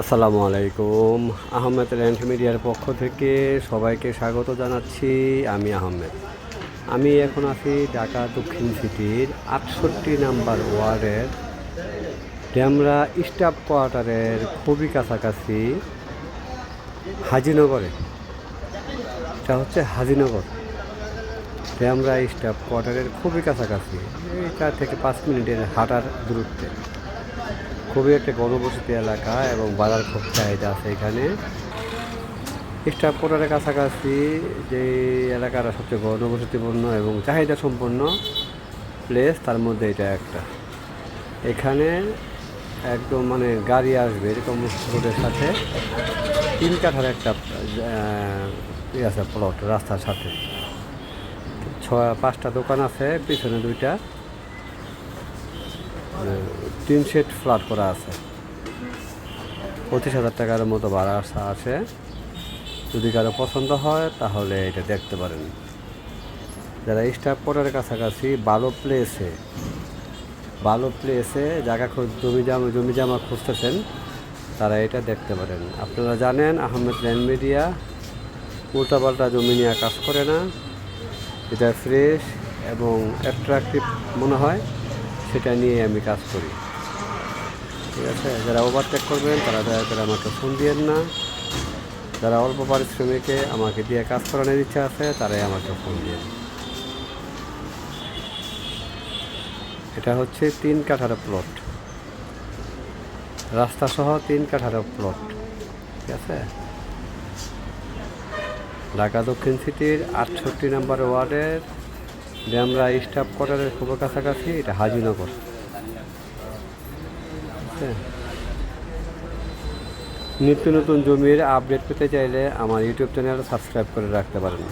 আসসালামু আলাইকুম। আহমেদ ল্যান্ড মিডিয়ার পক্ষ থেকে সবাইকে স্বাগত জানাচ্ছি, আমি আহমেদ। আমি এখন আছি ঢাকা দক্ষিণ সিটির আটষট্টি নাম্বার ওয়ার্ডের ড্যামরা স্টাফ কোয়ার্টারের খুবই কাছাকাছি হাজিনগরে। এটা হচ্ছে হাজিনগর। ড্যামরা স্টাফ কোয়ার্টারের খুবই কাছাকাছি, এটা থেকে পাঁচ মিনিটের হাঁটার দূরত্বে। খুবই একটা গণবসতি এলাকা এবং বাজার খুব চাহিদা আছে এখানে। কোয়ার্টারের কাছাকাছি যে এলাকাটা সবচেয়ে গণবসতিপূর্ণ এবং চাহিদা সম্পন্ন প্লেস তার মধ্যে এটা একটা। এখানে একদম মানে গাড়ি আসবে এরকম রোডের সাথে। তিন কাঠার একটা আহ, ই আছে প্লট রাস্তার সাথে। ছয় পাঁচটা দোকান আছে পিছনে দুইটা। তিন সেট ফ্ল্যাট করা আছে। পঁচিশ হাজার টাকার মতো ভাড়া আছে। যদি কারও পছন্দ হয়, তাহলে এটা দেখতে পারেন। যারা স্টাফ কোয়ার্টারের কাছাকাছি, ভালো প্লেসে ভালো প্লেসে জায়গা জমি জামা জমি জামা খুঁজতেছেন, তারা এটা দেখতে পারেন। আপনারা জানেন, আহমেদ ল্যান্ড মিডিয়া উল্টাপাল্টা জমি নিয়ে কাজ করে না। এটা ফ্রেশ এবং অ্যাট্রাকটিভ মনে হয়। সেটা নিয়ে আমি কাজ করি। ঠিক আছে? যারা ওভারটেক করবেন, তারা দয়া করে আমাকে ফোন দিয়েন না। যারা অল্প পারিশ্রমিকে আমাকে দিয়ে কাজ করানোর ইচ্ছা আছে, তারাই আমাকে ফোন দিয়েন। এটা হচ্ছে তিন কাঠার প্লট রাস্তা সহ তিন কাঠার প্লট ঠিক আছে? ঢাকা দক্ষিণ সিটির আটষট্টি নম্বর ওয়ার্ডের ড্যামরা স্টাফ কোয়ার্টারের খুব কাছাকাছি, এটা হাজিনগর বুঝছেন? নিত্য নতুন জমির আপডেট পেতে চাইলে আমার ইউটিউব চ্যানেল সাবস্ক্রাইব করে রাখতে পারেন